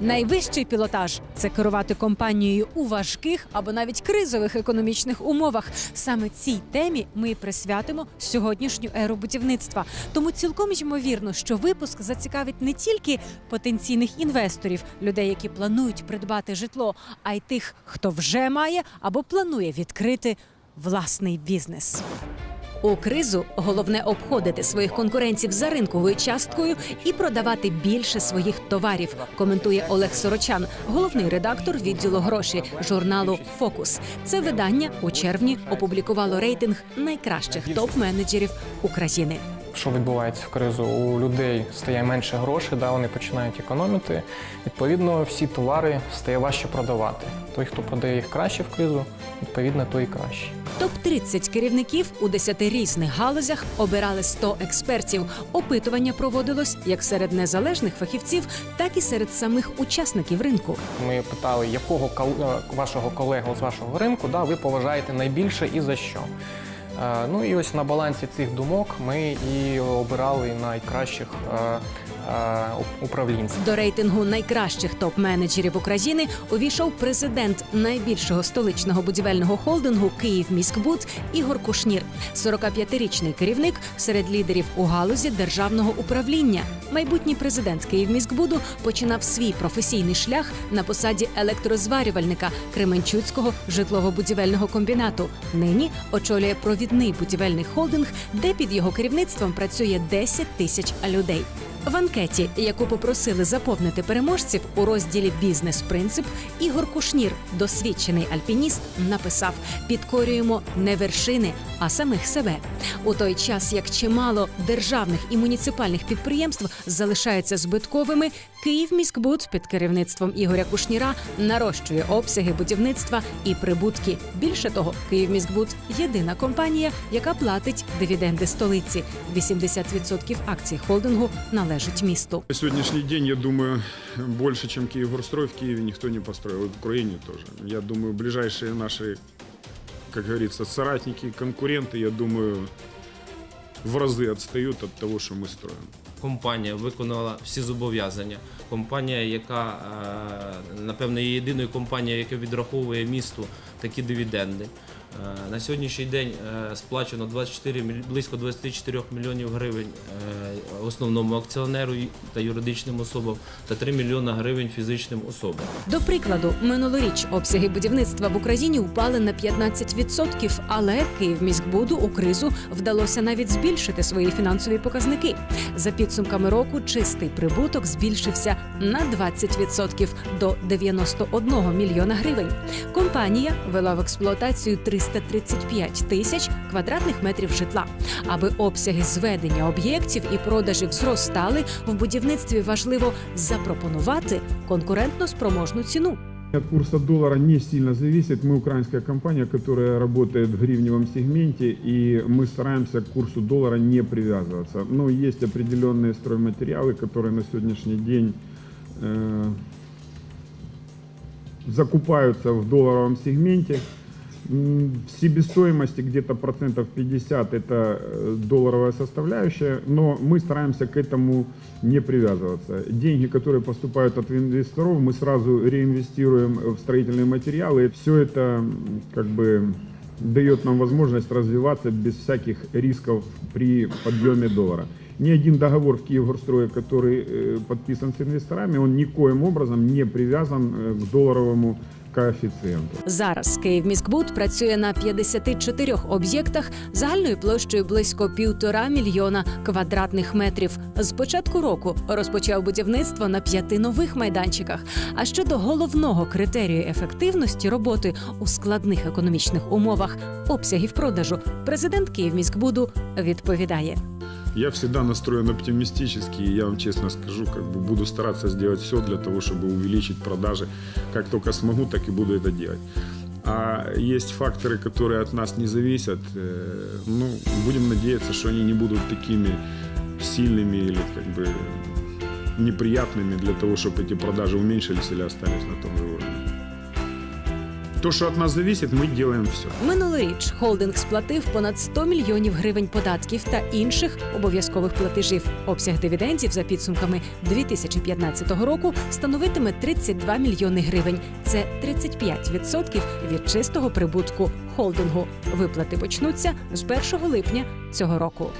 Найвищий пілотаж це керувати компанією у важких або навіть кризових економічних умовах. Саме цій темі ми присвятимо сьогоднішню еру будівництва. Тому цілком ймовірно, що випуск зацікавить не тільки потенційних інвесторів, людей, які планують придбати житло, а й тих, хто вже має або планує відкрити власний бізнес. У кризу головне обходити своїх конкурентів за ринковою часткою і продавати більше своїх товарів. Коментує Олег Сорочан, головний редактор відділу гроші журналу Фокус. Це видання у червні опублікувало рейтинг найкращих топ-менеджерів України. Що відбувається в кризу, у людей стає менше грошей, да, вони починають економити. Відповідно, всі товари стає важче продавати. Той, хто продає їх краще в кризу, відповідно, той і краще. Топ 30 керівників у 10 різних галузях обирали 100 експертів. Опитування проводилось як серед незалежних фахівців, так і серед самих учасників ринку. Ми питали, якого е, вашого колегу з вашого ринку да, ви поважаєте найбільше і за що. Е, Ну і ось на балансі цих думок ми і обирали найкращих е, управлінців. До рейтингу найкращих топ-менеджерів України увійшов президент найбільшого столичного будівельного холдингу «Київміськбуд» Ігор Кушнір, 45-річний керівник серед лідерів у галузі державного управління. Майбутній президент «Київміськбуду» починав свій професійний шлях на посаді електрозварювальника Кременчуцького житлово-будівельного комбінату. Нині очолює провідний будівельний холдинг, де під його керівництвом працює 10 тисяч людей. В анкеті, яку попросили заповнити переможців у розділі Бізнес принцип, Ігор Кушнір, досвідчений альпініст, написав: підкорюємо не вершини, а самих себе. У той час, як чимало державних і муніципальних підприємств залишаються збитковими, Київміськбуд під керівництвом Ігоря Кушніра нарощує обсяги будівництва і прибутки. Більше того, Київміськбуд єдина компанія, яка платить дивіденди столиці. 80% акцій холдингу належить місту. На сегодняшний день, я думаю, больше, чем Киевгорстрой в Киеве никто не построил, и в Украине тоже. Я думаю, ближайшие наши, как говорится, соратники, конкуренты, я думаю, в разы отстают от того, что мы строим. Компанія виконала всі зобов'язання. Компанія, яка е, напевно є єдиною компанією, яка відраховує місту такі дивіденди. Е, На сьогоднішній день е, сплачено 24, міль- близько 24 мільйонів гривень е, основному акціонеру та юридичним особам та 3 мільйона гривень фізичним особам. До прикладу, минулоріч обсяги будівництва в Україні упали на 15%, але Київміськбуду у кризу вдалося навіть збільшити свої фінансові показники. За підсумками року чистий прибуток збільшився на 20% до 91 мільйона гривень. Компанія вела в експлуатацію 335 тисяч квадратних метрів житла. Аби обсяги зведення об'єктів і продажів зростали, в будівництві важливо запропонувати конкурентно спроможну ціну. От курса доллара не сильно зависит. Мы украинская компания, которая работает в гривневом сегменте, и мы стараемся к курсу доллара не привязываться. Но есть определенные стройматериалы, которые на сегодняшний день э, закупаются в долларовом сегменте. М, В себестоимости где-то процентов 50 это э, долларовая составляющая, но мы стараемся к этому не привязываться. Деньги, которые поступают от инвесторов, мы сразу реинвестируем в строительные материалы. Все это м, как бы дает нам возможность развиваться без всяких рисков при подъеме доллара. Ни один договор в Киевгорстрое, который э, подписан с инвесторами, он никоим образом не привязан э, к долларовому коэффициенту. Зараз Київміськбуд працює на 54 об'єктах загальною площею близько півтора мільйона квадратних метрів. З початку року розпочав будівництво на п'яти нових майданчиках. А щодо головного критерію ефективності роботи у складних економічних умовах обсягів продажу, президент Київміськбуду відповідає. Я всегда настроен оптимистически, и я вам честно скажу, как бы буду стараться сделать все для того, чтобы увеличить продажи. Как только смогу, так и буду это делать. А есть факторы, которые от нас не зависят. Э, Ну, будем надеяться, что они не будут такими сильными или как бы неприятными для того, чтобы эти продажи уменьшились или остались на том же уровне. То, что от нас зависит, мы делаем все. Минулоріч холдинг сплатив понад 100 мільйонів гривень податків та інших обов'язкових платежів. Обсяг дивідендів за підсумками 2015 року становитиме 32 мільйони гривень. Це 35% від чистого прибутку холдингу. Виплати почнуться з 1 липня цього року.